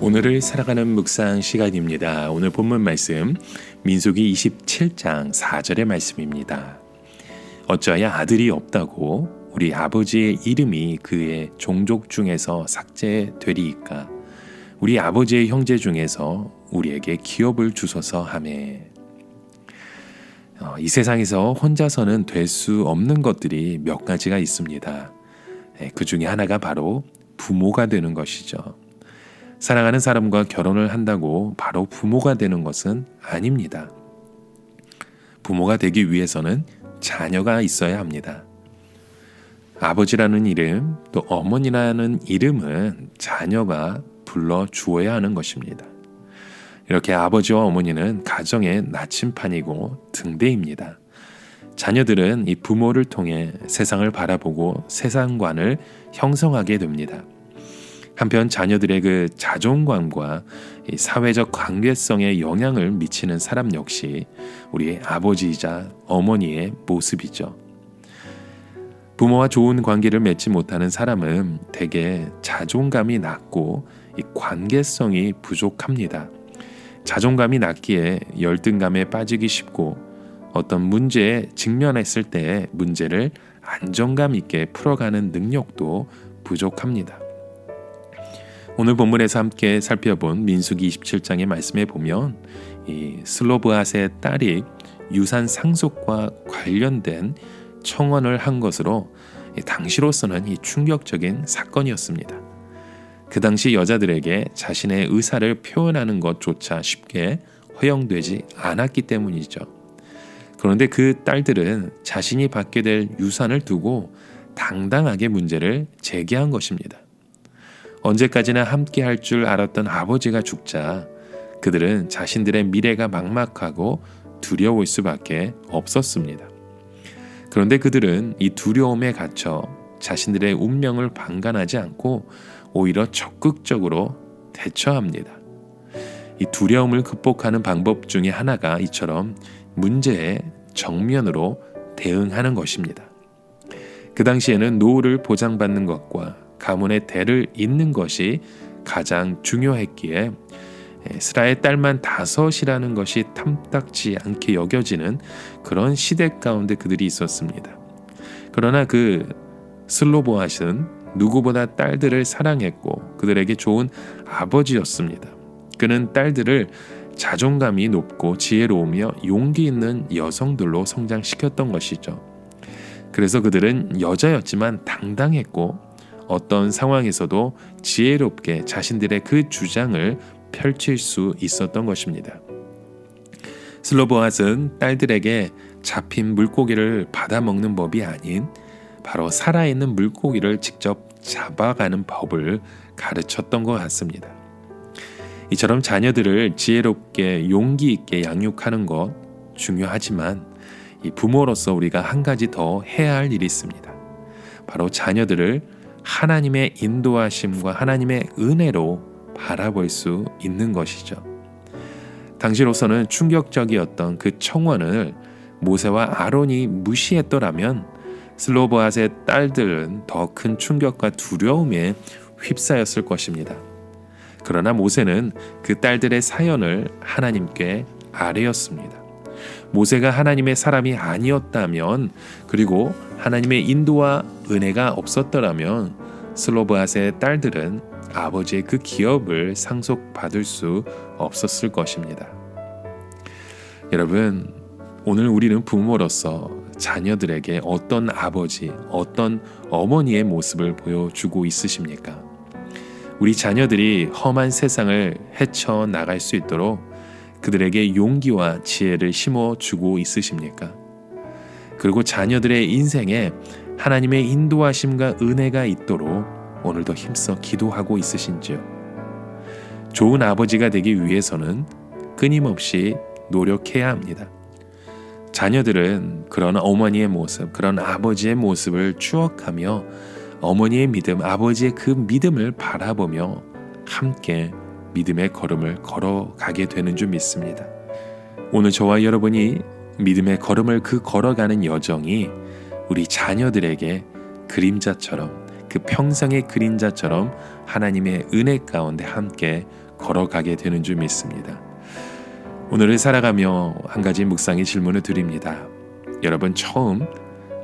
오늘을 살아가는 묵상 시간입니다. 오늘 본문 말씀 민수기 27장 4절의 말씀입니다. 어찌하여 아들이 없다고 우리 아버지의 이름이 그의 종족 중에서 삭제되리이까 우리 아버지의 형제 중에서 우리에게 기업을 주소서 하매 어, 이 세상에서 혼자서는 될 수 없는 것들이 몇 가지가 있습니다. 예, 그 중에 하나가 바로 부모가 되는 것이죠. 사랑하는 사람과 결혼을 한다고 바로 부모가 되는 것은 아닙니다. 부모가 되기 위해서는 자녀가 있어야 합니다. 아버지라는 이름, 또 어머니라는 이름은 자녀가 불러 주어야 하는 것입니다. 이렇게 아버지와 어머니는 가정의 나침판이고 등대입니다. 자녀들은 이 부모를 통해 세상을 바라보고 세상관을 형성하게 됩니다. 한편 자녀들의 그 자존감과 사회적 관계성에 영향을 미치는 사람 역시 우리 아버지이자 어머니의 모습이죠. 부모와 좋은 관계를 맺지 못하는 사람은 대개 자존감이 낮고 관계성이 부족합니다. 자존감이 낮기에 열등감에 빠지기 쉽고 어떤 문제에 직면했을 때 문제를 안정감 있게 풀어가는 능력도 부족합니다. 오늘 본문에서 함께 살펴본 민수기 27장의 말씀에 보면 이 슬로브앗의 딸이 유산 상속과 관련된 청원을 한 것으로 당시로서는 이 충격적인 사건이었습니다. 그 당시 여자들에게 자신의 의사를 표현하는 것조차 쉽게 허용되지 않았기 때문이죠. 그런데 그 딸들은 자신이 받게 될 유산을 두고 당당하게 문제를 제기한 것입니다. 언제까지나 함께 할 줄 알았던 아버지가 죽자 그들은 자신들의 미래가 막막하고 두려울 수밖에 없었습니다. 그런데 그들은 이 두려움에 갇혀 자신들의 운명을 방관하지 않고 오히려 적극적으로 대처합니다. 이 두려움을 극복하는 방법 중에 하나가 이처럼 문제에 정면으로 대응하는 것입니다. 그 당시에는 노후를 보장받는 것과 가문의 대를 잇는 것이 가장 중요했기에 스라의 딸만 다섯이라는 것이 탐탁지 않게 여겨지는 그런 시대 가운데 그들이 있었습니다. 그러나 그 슬로보앗은 누구보다 딸들을 사랑했고 그들에게 좋은 아버지였습니다. 그는 딸들을 자존감이 높고 지혜로우며 용기 있는 여성들로 성장시켰던 것이죠. 그래서 그들은 여자였지만 당당했고 어떤 상황에서도 지혜롭게 자신들의 그 주장을 펼칠 수 있었던 것입니다. 슬로보앗은 딸들에게 잡힌 물고기를 받아 먹는 법이 아닌 바로 살아있는 물고기를 직접 잡아가는 법을 가르쳤던 것 같습니다. 이처럼 자녀들을 지혜롭게 용기 있게 양육하는 것 중요하지만 이 부모로서 우리가 한 가지 더 해야 할 일이 있습니다. 바로 자녀들을 하나님의 인도하심과 하나님의 은혜로 바라볼 수 있는 것이죠. 당시로서는 충격적이었던 그 청원을 모세와 아론이 무시했더라면 슬로보앗의 딸들은 더 큰 충격과 두려움에 휩싸였을 것입니다. 그러나 모세는 그 딸들의 사연을 하나님께 아뢰었습니다. 모세가 하나님의 사람이 아니었다면 그리고 하나님의 인도와 은혜가 없었더라면 슬로브앗의 딸들은 아버지의 그 기업을 상속받을 수 없었을 것입니다. 여러분, 오늘 우리는 부모로서 자녀들에게 어떤 아버지, 어떤 어머니의 모습을 보여주고 있으십니까? 우리 자녀들이 험한 세상을 헤쳐 나갈 수 있도록 그들에게 용기와 지혜를 심어 주고 있으십니까? 그리고 자녀들의 인생에 하나님의 인도하심과 은혜가 있도록 오늘도 힘써 기도하고 있으신지요? 좋은 아버지가 되기 위해서는 끊임없이 노력해야 합니다. 자녀들은 그런 어머니의 모습, 그런 아버지의 모습을 추억하며 어머니의 믿음, 아버지의 그 믿음을 바라보며 함께 믿음의 걸음을 걸어가게 되는 줄 믿습니다. 오늘 저와 여러분이 믿음의 걸음을 그 걸어가는 여정이 우리 자녀들에게 그림자처럼 그 평생의 그림자처럼 하나님의 은혜 가운데 함께 걸어가게 되는 줄 믿습니다. 오늘을 살아가며 한 가지 묵상의 질문을 드립니다. 여러분 처음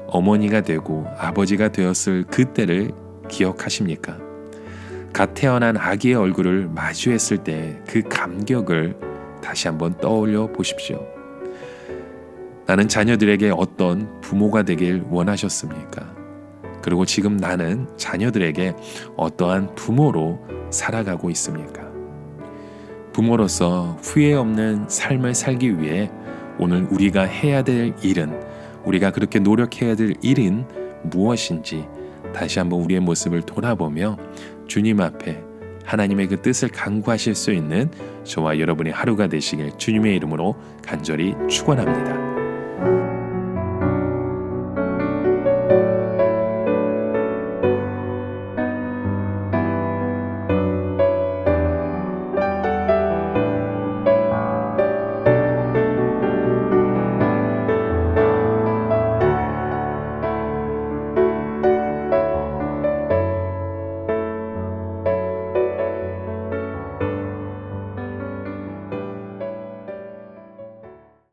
어머니가 되고 아버지가 되었을 그때를 기억하십니까? 갓 태어난 아기의 얼굴을 마주했을 때 그 감격을 다시 한번 떠올려 보십시오. 나는 자녀들에게 어떤 부모가 되길 원하셨습니까? 그리고 지금 나는 자녀들에게 어떠한 부모로 살아가고 있습니까? 부모로서 후회 없는 삶을 살기 위해 오늘 우리가 해야 될 일은 우리가 그렇게 노력해야 될 일은 무엇인지 다시 한번 우리의 모습을 돌아보며 주님 앞에 하나님의 그 뜻을 강구하실 수 있는 저와 여러분의 하루가 되시길 주님의 이름으로 간절히 축원합니다.